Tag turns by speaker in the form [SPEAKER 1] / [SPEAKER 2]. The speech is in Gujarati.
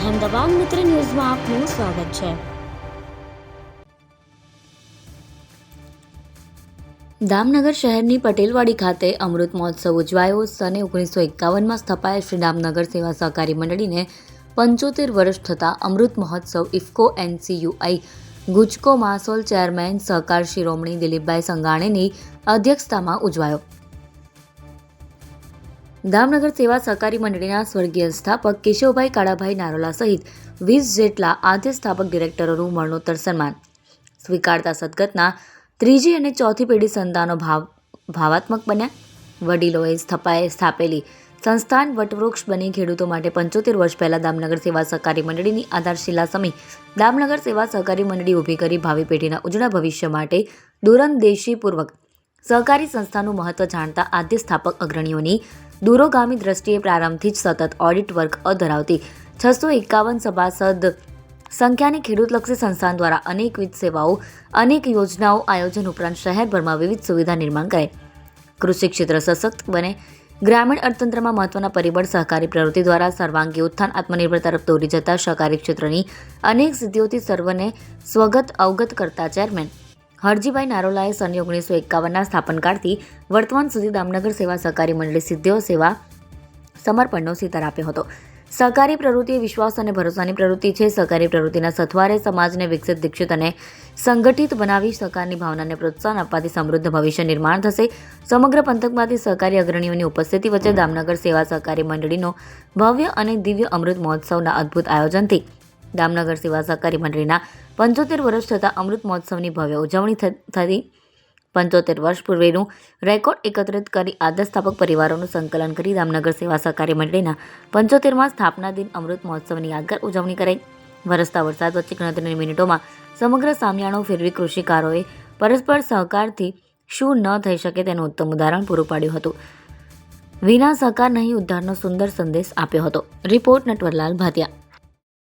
[SPEAKER 1] અહેમદાબાદ મિત્ર ન્યૂઝમાં આપનું સ્વાગત છે. દામનગર શહેરની પટેલવાડી ખાતે અમૃત મહોત્સવ ઉજવાયો. સને ઓગણીસો એકાવનમાં સ્થપાયેલ શ્રી દામનગર સેવા સહકારી મંડળીને પંચોતેર વર્ષ થતાં અમૃત મહોત્સવ ઇફકો એનસીયુઆઈ ગુજકો માસોલ ચેરમેન સહકાર શિરોમણી દિલીપભાઈ સંઘાણીની અધ્યક્ષતામાં ઉજવાયો. દામનગર સેવા સહકારી મંડળીના સ્વર્ગીય સ્થાપક કેશવભાઈ કાળાભાઈ નારોલા સહિત વીસ જેટલા આદ્ય સ્થાપક ડિરેક્ટરોનું મરણોત્તર સન્માન. સ્વીકારતા સદગતના ત્રીજી અને ચોથી પેઢી સંતાનો ભાવ, ભાવાત્મક બન્યા. વડીલોએ સ્થપાએ સ્થાપેલી સંસ્થાન વટવૃક્ષ બની ખેડૂતો માટે પંચોતેર વર્ષ પહેલાં દામનગર સેવા સહકારી મંડળીની આધારશિલા સમી દામનગર સેવા સહકારી મંડળી ઊભી કરી ભાવિ પેઢીના ઉજળા ભવિષ્ય માટે દૂરંદેશીપૂર્વક સહકારી સંસ્થાનું મહત્વ જાણતા આદ્ય સ્થાપક અગ્રણીઓની દૂરોગામી દ્રષ્ટિએ પ્રારંભથી જ સતત ઓડિટ વર્ક ધરાવતી છસો એકાવન સભાસદ સંખ્યાની ખેડૂતલક્ષી સંસ્થાન દ્વારા અનેકવિધ સેવાઓ, અનેક યોજનાઓ આયોજન ઉપરાંત શહેરભરમાં વિવિધ સુવિધા નિર્માણ કરે કૃષિ ક્ષેત્ર સશક્ત બને. ગ્રામીણ અર્થતંત્રમાં મહત્વના પરિબળ સહકારી પ્રવૃત્તિ દ્વારા સર્વાંગી ઉત્થાન, આત્મનિર્ભર તરફ દોરી જતા સહકારી ક્ષેત્રની અનેક સિદ્ધિઓથી સર્વને સ્વગત અવગત કરતા ચેરમેન હરજીભાઈ નારોલાએ સન ઓગણીસો એકાવનના સ્થાપનકાળથી વર્તમાન સુધી દામનગર સેવા સહકારી મંડળી સિદ્ધિઓ સેવા સમર્પણનો સિતાર આપ્યો હતો. સહકારી પ્રવૃત્તિ વિશ્વાસ અને ભરોસાની પ્રવૃત્તિ છે. સહકારી પ્રવૃત્તિના સથવારે સમાજને વિકસિત, દીક્ષિત અને સંગઠિત બનાવી સહકારની ભાવનાને પ્રોત્સાહન આપવાથી સમૃદ્ધ ભવિષ્ય નિર્માણ થશે. સમગ્ર પંથકમાંથી સહકારી અગ્રણીઓની ઉપસ્થિતિ વચ્ચે દામનગર સેવા સહકારી મંડળીનો ભવ્ય અને દિવ્ય અમૃત મહોત્સવના અદ્ભુત આયોજનથી દામનગર સેવા સહકારી મંડળીના પંચોતેર વર્ષ થતાં અમૃત મહોત્સવની ભવ્ય ઉજવણી થતી. પંચોતેર વર્ષ પૂર્વેનું રેકોર્ડ એકત્રિત કરી આદ્ય સ્થાપક પરિવારોનું સંકલન કરી દામનગર સેવા સહકારી મંડળીના પંચોતેરમાં સ્થાપના દિન અમૃત મહોત્સવની યાદગાર ઉજવણી કરાઈ. વરસતા વરસાદ વચ્ચે ગણતરીની મિનિટોમાં સમગ્ર સામિયાણો ફેરવી કૃષિકારોએ પરસ્પર સહકારથી શું ન થઈ શકે તેનું ઉત્તમ ઉદાહરણ પૂરું પાડ્યું હતું. વિના સહકાર નહીં ઉદ્ધારનો સુંદર સંદેશ આપ્યો હતો. રિપોર્ટ નટવરલાલ ભાતિયા